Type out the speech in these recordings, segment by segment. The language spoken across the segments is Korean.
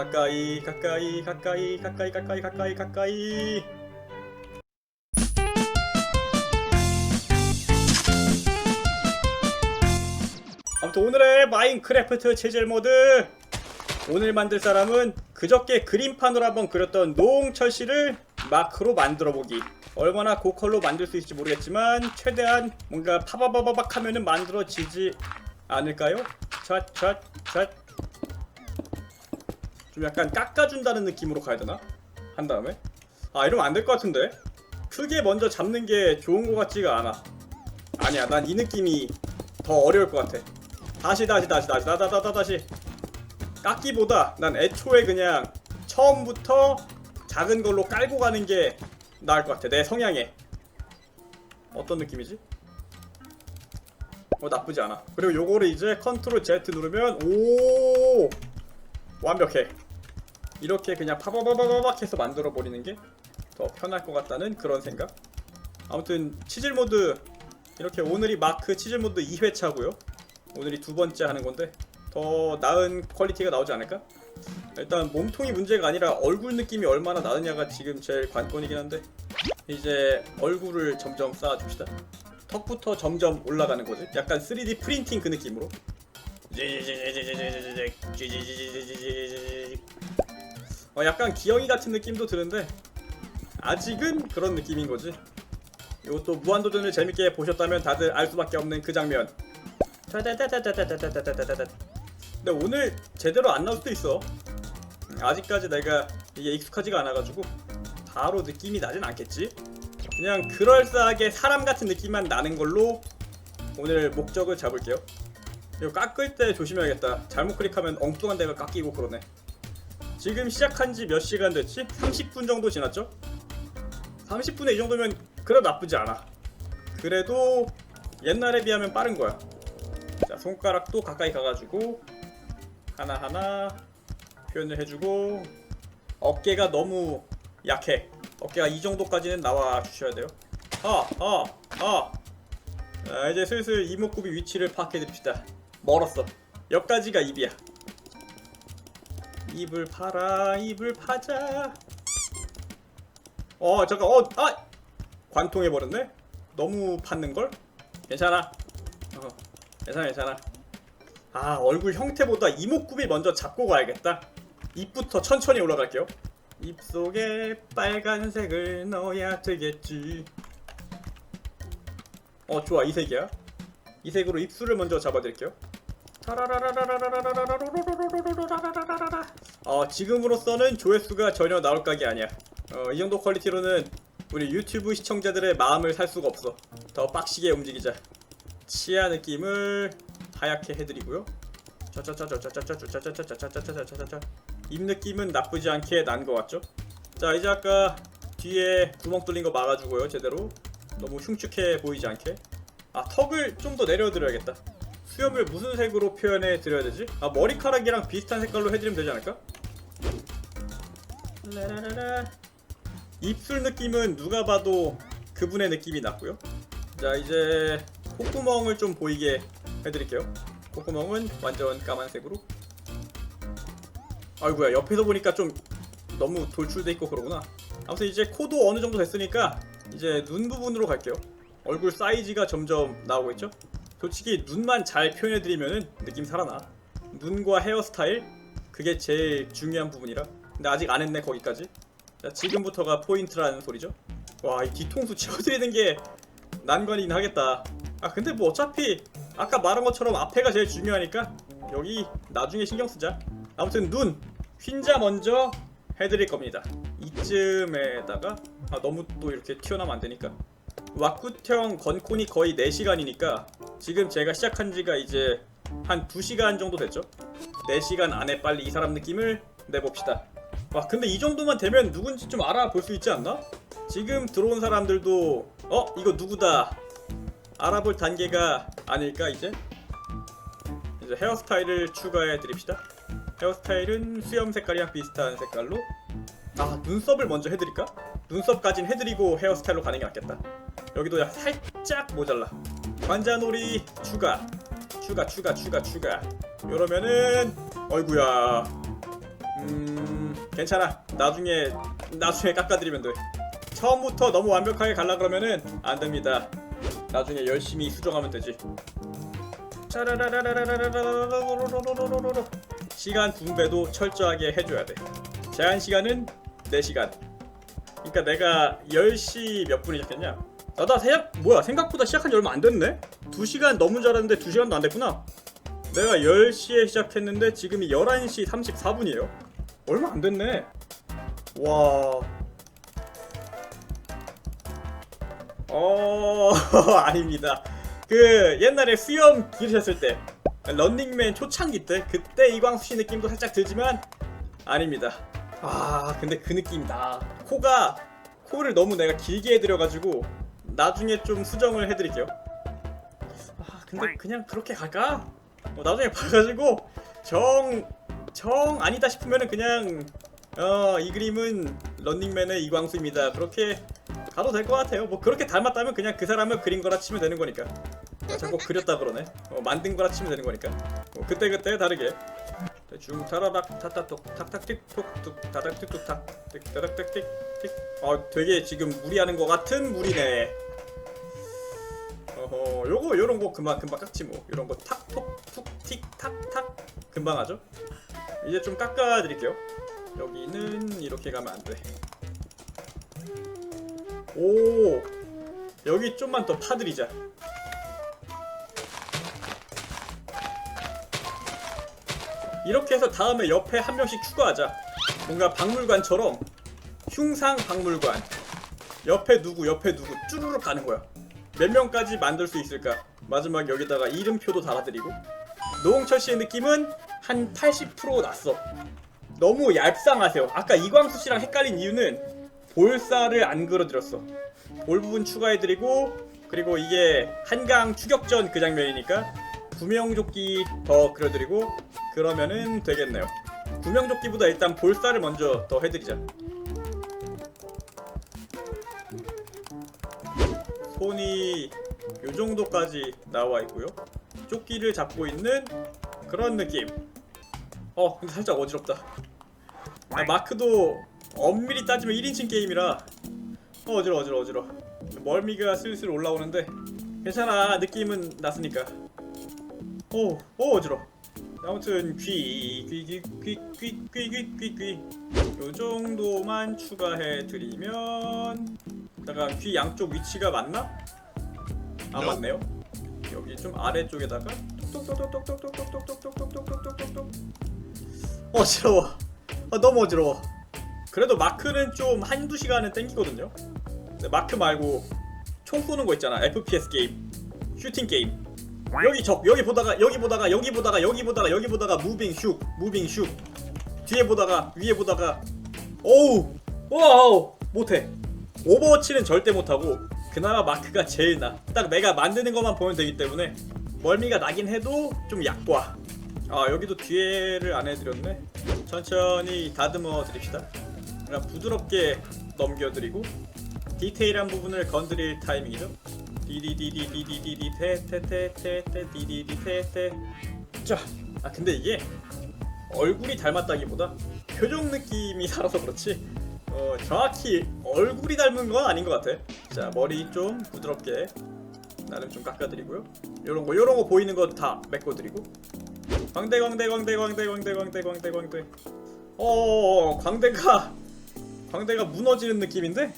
가까이 가까이 가까이 가까이 가까이 가까이 가까이. 아무튼 오늘의 마인크래프트 체질 모드 오늘 만들 사람은 그저께 그림판으로 한번 그렸던 노홍철 씨를 마크로 만들어 보기. 얼마나 고컬로 만들 수 있을지 모르겠지만 최대한 뭔가 파바바바박 하면은 만들어지지 않을까요? 샷샷샷 좀 약간 깎아준다는 느낌으로 가야 되나? 한 다음에? 아 이러면 안 될 것 같은데? 크게 먼저 잡는 게 좋은 것 같지가 않아. 아니야 난 이 느낌이 더 어려울 것 같아. 다시 다시 다시 다시 다다다다 다시. 깎기보다 난 애초에 그냥 처음부터 작은 걸로 깔고 가는 게 나을 것 같아 내 성향에. 어떤 느낌이지? 어 나쁘지 않아. 그리고 요거를 이제 컨트롤 Z 누르면 오 완벽해. 이렇게 그냥 파바바바바박 해서 만들어 버리는 게 더 편할 것 같다는 그런 생각. 아무튼 치질 모드 이렇게 오늘이 마크 치질 모드 2회차고요. 오늘이 두 번째 하는 건데 더 나은 퀄리티가 나오지 않을까? 일단 몸통이 문제가 아니라 얼굴 느낌이 얼마나 나느냐가 지금 제일 관건이긴 한데 이제 얼굴을 점점 쌓아줍시다. 턱부터 점점 올라가는 거지. 약간 3D 프린팅 그 느낌으로 어, 약간 기영이 같은 느낌도 드는데 아직은 그런 느낌인 거지. 이것도 무한도전을 재밌게 보셨다면 다들 알 수밖에 없는 그 장면. 근데 오늘 제대로 안 나올 수도 있어 음, 아직까지 내가 이게 익숙하지가 않아가지고 바로 느낌이 나진 않겠지 그냥 그럴싸하게 사람 같은 느낌만 나는 걸로 오늘 목적을 잡을게요 이거 깎을 때 조심해야겠다 잘못 클릭하면 엉뚱한 데가 깎이고 그러네 지금 시작한 지 몇 시간 됐지? 30분 정도 지났죠? 30분에 이 정도면 그래도 나쁘지 않아 그래도 옛날에 비하면 빠른 거야 자 손가락도 가까이 가가지고 하나하나 표현을 해주고 어깨가 너무 약해 어깨가 이 정도까지는 나와 주셔야 돼요 아! 아! 아! 자 이제 슬슬 이목구비 위치를 파악해 드립시다 멀었어. 여기까지가 입이야. 입을 파라 입을 파자. 어 잠깐 어 아! 관통해 버렸네? 너무 팠는걸? 괜찮아. 어, 괜찮아 괜찮아. 아 얼굴 형태보다 이목구비 먼저 잡고 가야겠다. 입부터 천천히 올라갈게요. 입 속에 빨간색을 넣어야 되겠지. 어 좋아. 이 색이야. 이 색으로 입술을 먼저 잡아드릴게요 어, 지금으로서는 조회수가 전혀 나올 각이 아니야. 어, 이 정도 퀄리티로는 우리 유튜브 시청자들의 마음을 살 수가 없어. 더 빡시게 움직이자. 치아 느낌을 하얗게 해드리고요. 입 느낌은 나쁘지 않게 난 것 같죠? 자 이제 아까 뒤에 구멍 뚫린 거 막아주고요 제대로 너무 흉측해 보이지 않게 아 턱을 좀 더 내려드려야겠다 수염을 무슨 색으로 표현해 드려야 되지? 아 머리카락이랑 비슷한 색깔로 해드리면 되지 않을까? 라라라라. 입술 느낌은 누가 봐도 그분의 느낌이 났고요 자 이제 콧구멍을 좀 보이게 해드릴게요 콧구멍은 완전 까만색으로 아이고야 옆에서 보니까 좀 너무 돌출돼 있고 그러구나 아무튼 이제 코도 어느 정도 됐으니까 이제 눈 부분으로 갈게요 얼굴 사이즈가 점점 나오고 있죠 솔직히 눈만 잘 표현해드리면은 느낌 살아나. 눈과 헤어스타일 그게 제일 중요한 부분이라. 근데 아직 안 했네 거기까지. 자 지금부터가 포인트라는 소리죠. 와 이 뒤통수 치워드리는 게 난관이긴 하겠다. 아 근데 뭐 어차피 아까 말한 것처럼 앞에가 제일 중요하니까 여기 나중에 신경 쓰자. 아무튼 눈 흰자 먼저 해드릴 겁니다. 이쯤에다가 아 너무 또 이렇게 튀어나오면 안 되니까. 왁구형 건콘이 거의 4시간이니까 지금 제가 시작한 지가 이제 한 2시간 정도 됐죠 4시간 안에 빨리 이 사람 느낌을 내봅시다 와 근데 이 정도만 되면 누군지 좀 알아볼 수 있지 않나? 지금 들어온 사람들도 어? 이거 누구다 알아볼 단계가 아닐까 이제? 이제 헤어스타일을 추가해 드립시다 헤어스타일은 수염 색깔이랑 비슷한 색깔로 아 눈썹을 먼저 해드릴까? 눈썹까진 해드리고 헤어스타일로 가는 게 낫겠다 여기도 야- 살짝 모자라 관자놀이 추가. 추가 추가 추가 추가. 이러면은 어이구야. 음 괜찮아. 나중에 나중에 깎아드리면 돼. 처음부터 너무 완벽하게 갈라 그러면은 안됩니다. 나중에 열심히 수정하면 되지. 시간 분배도 철저하게 해줘야 돼 제한 시간은 4시간 그러니까 내가 10시 몇 분이 시작했냐 아, 나 생각 뭐야 생각보다 시작한 지 얼마 안 됐네? 2시간 넘은 줄 알았는데 2시간도 안 됐구나. 내가 10시에 시작했는데 지금이 11시 34분이에요. 얼마 안 됐네. 와. 어... 아닙니다. 그 옛날에 수염 기르셨을 때 런닝맨 초창기 때 그때 이광수 씨 느낌도 살짝 들지만 아닙니다. 아 근데 그 느낌이다. 코가 코를 너무 내가 길게 해드려가지고 나중에 좀 수정을 해드릴게요 아 근데 그냥 그렇게 갈까? 어, 나중에 봐가지고 정... 정 아니다 싶으면은 그냥 어 이 그림은 런닝맨의 이광수입니다. 그렇게 가도 될 것 같아요. 뭐 그렇게 닮았다면 그냥 그 사람을 그린 거라 치면 되는 거니까. 아, 자꾸 그렸다 그러네. 어, 만든 거라 치면 되는 거니까. 뭐 그때그때 다르게 대충 타라락 타타톡 탁탁틱톡툭 타닥틱톡탁 타닥틱틱틱. 아 되게 지금 무리하는 것 같은 무리네. 어허 요거 요런 거 금방 금방 깎지 뭐. 요런 거 탁톡 툭틱 탁탁. 금방 하죠? 이제 좀 깎아 드릴게요. 여기는 이렇게 가면 안돼. 오 여기 좀만 더 파드리자 이렇게 해서 다음에 옆에 한 명씩 추가하자. 뭔가 박물관처럼 흉상 박물관. 옆에 누구 옆에 누구 쭈루룩 가는 거야. 몇 명까지 만들 수 있을까? 마지막 여기다가 이름표도 달아드리고. 노홍철 씨의 느낌은 한 80% 났어. 너무 얄쌍하세요. 아까 이광수 씨랑 헷갈린 이유는 볼살을 안 그려드렸어. 볼 부분 추가해드리고 그리고 이게 한강 추격전 그 장면이니까 구명조끼 더 그려드리고 그러면은 되겠네요. 구명조끼보다 일단 볼살을 먼저 더 해드리자. 손이 요 정도까지 나와 있고요. 조끼를 잡고 있는 그런 느낌. 어 근데 살짝 어지럽다. 아, 마크도 엄밀히 따지면 1인칭 게임이라. 어, 어지러 어지러 어지러 멀미가 슬슬 올라오는데 괜찮아. 느낌은 났으니까. 오, 오 어지러 아무튼 귀, 귀, 귀, 귀, 귀, 귀, 귀, 귀, 귀. 요 정도만 추가해 드리면 잠깐 귀 양쪽 위치가 맞나? 아 맞네요. 여기 좀 아래쪽에다가 톡톡톡톡톡톡톡톡톡톡톡톡톡톡톡톡톡 어지러워. 아, 너무 어지러워. 그래도 마크는 좀 한두 시간은 땡기거든요. 마크 말고 총 쏘는 거 있잖아. FPS 게임, 슈팅 게임. 여기 적 여기 보다가 여기 보다가 여기 보다가 여기 보다가 여기 보다가 무빙 슉 무빙 슉. 뒤에 보다가 위에 보다가. 어우! 와우! 못해. 오버워치는 절대 못하고 그나마 마크가 제일 나딱 내가 만드는 것만 보면 되기 때문에 멀미가 나긴 해도 좀 약과. 아 여기도 뒤에를 안 해드렸네. 천천히 다듬어 드립시다. 그냥 부드럽게 넘겨드리고 디테일한 부분을 건드릴 타이밍이죠 디디디디디디디디 테테테테테 디디디 테테 자아 근데 이게 얼굴이 닮았다기보다 표정 느낌이 살아서 그렇지 어 정확히 얼굴이 닮은 건 아닌 것 같아 자 머리 좀 부드럽게 나름 좀 깎아드리고요 요런 거 요런 거 보이는 거 다 메꿔드리고 광대 광대 광대 광대 광대 광대 광대 광대 어 광대가 광대가 무너지는 느낌인데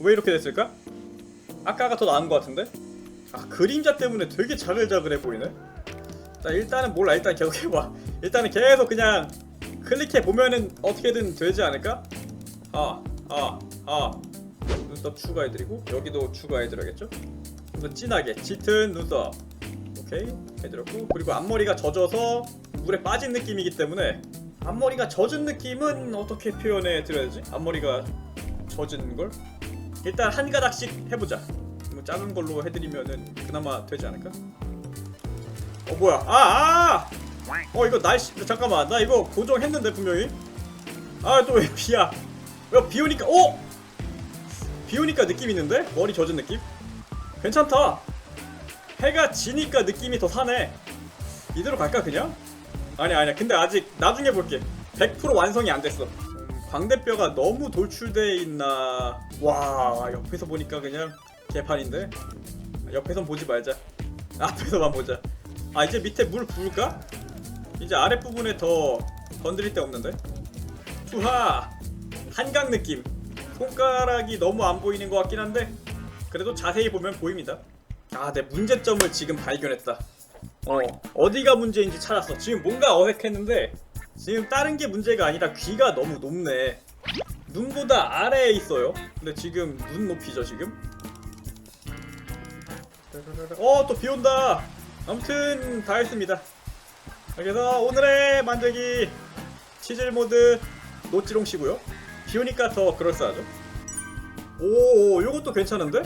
왜 이렇게 됐을까? 아까가 더 나은 것 같은데? 아 그림자 때문에 되게 자글자글해 보이네 자 일단은 몰라 일단 계속 해봐 일단은 계속 그냥 클릭해 보면은 어떻게든 되지 않을까? 아아 아 눈썹 추가해드리고 여기도 추가해드려야겠죠? 좀 더 진하게 짙은 눈썹 오케이 해드렸고 그리고 앞머리가 젖어서 물에 빠진 느낌이기 때문에 앞머리가 젖은 느낌은 어떻게 표현해 드려야 지? 앞머리가 젖은 걸? 일단 한 가닥씩 해보자. 뭐 작은 걸로 해드리면은 그나마 되지 않을까? 어 뭐야? 아 아! 어 이거 날씨 잠깐만 나 이거 고정했는데 분명히. 아 또 왜 비야? 왜 비오니까 어? 비오니까 느낌 있는데 머리 젖은 느낌? 괜찮다. 해가 지니까 느낌이 더 사네. 이대로 갈까 그냥? 아니 아니야. 근데 아직 나중에 볼게. 100% 완성이 안 됐어. 음, 광대뼈가 너무 돌출돼 있나. 와 옆에서 보니까 그냥 개판인데. 옆에선 보지 말자. 앞에서만 보자. 아 이제 밑에 물 부을까? 이제 아랫부분에 더 건드릴 데 없는데. 투하! 한강 느낌. 손가락이 너무 안 보이는 것 같긴 한데 그래도 자세히 보면 보입니다. 아 내 문제점을 지금 발견했다. 어 어디가 문제인지 찾았어. 지금 뭔가 어색했는데 지금 다른 게 문제가 아니라 귀가 너무 높네. 눈보다 아래에 있어요. 근데 지금 눈 높이죠 지금? 어 또 비 온다. 아무튼 다 했습니다. 그래서 오늘의 만들기 치질 모드 노찌롱 씨고요. 비 오니까 더 그럴싸하죠. 오 요것도 괜찮은데?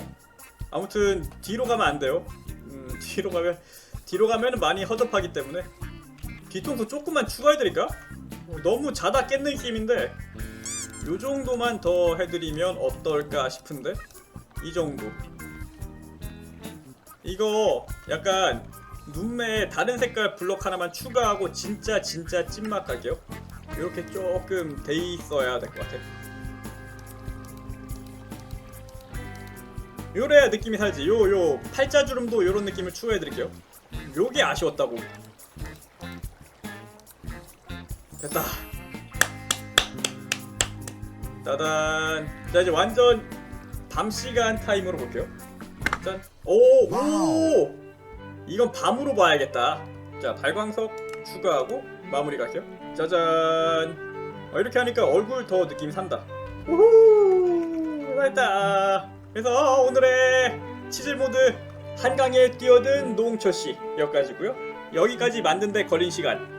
아무튼 뒤로 가면 안 돼요. 음 뒤로 가면 뒤로 가면 많이 허접하기 때문에 뒤통수 조금만 추가해드릴까? 어, 너무 자다 깼는 힘인데 요 정도만 더 해드리면 어떨까 싶은데? 이 정도. 이거 약간 눈매에 다른 색깔 블럭 하나만 추가하고 진짜 진짜 찐맛 갈게요. 이렇게 조금 돼 있어야 될 것 같아. 요래야 느낌이 살지. 요 요 팔자주름도 요런 느낌을 추가해 드릴게요. 요게 아쉬웠다고 됐다. 짜잔. 자 이제 완전 밤 시간 타임으로 볼게요. 짠오오 오! 이건 밤으로 봐야겠다. 자 발광석 추가하고 마무리 갈게요. 짜잔. 어, 이렇게 하니까 얼굴 더 느낌이 산다. 우후. 됐다. 그래서 오늘의 치질 모드 한강에 뛰어든 노홍철 씨 여기까지고요. 여기까지 만드는데 걸린 시간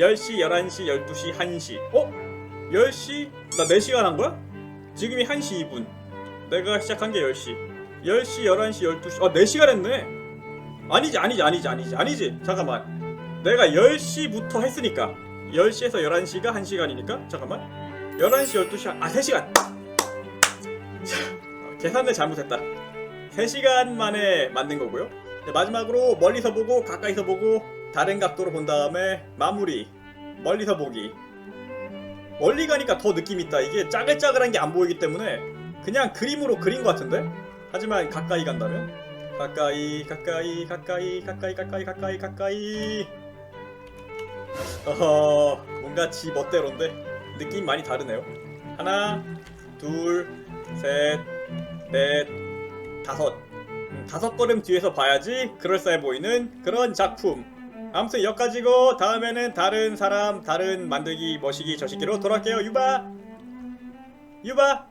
10시, 11시, 12시, 1시. 어? 10시? 나 4시간 한 거야? 지금이 1시 2분. 내가 시작한 게 10시. 10시, 11시, 12시. 아 4시간 했네. 아니지 아니지 아니지 아니지 아니지. 잠깐만. 내가 10시부터 했으니까. 10시에서 11시가 1시간이니까. 잠깐만. 11시, 12시 아 3시간. 계산을 잘못했다. 3시간 만에 만든 거고요. 네, 마지막으로 멀리서 보고 가까이서 보고 다른 각도로 본 다음에 마무리 멀리서 보기. 멀리 가니까 더 느낌 있다. 이게 짜글짜글한 게 안 보이기 때문에 그냥 그림으로 그린 것 같은데? 하지만 가까이 간다면? 가까이 가까이 가까이 가까이 가까이 가까이 가까이. 어허 뭔가 지 멋대로인데? 느낌 많이 다르네요. 하나 둘셋 넷, 다섯. 음, 다섯 걸음 뒤에서 봐야지 그럴싸해 보이는 그런 작품. 아무튼 여기까지고 다음에는 다른 사람, 다른 만들기 머시기 저시기로 돌아올게요. 유바! 유바!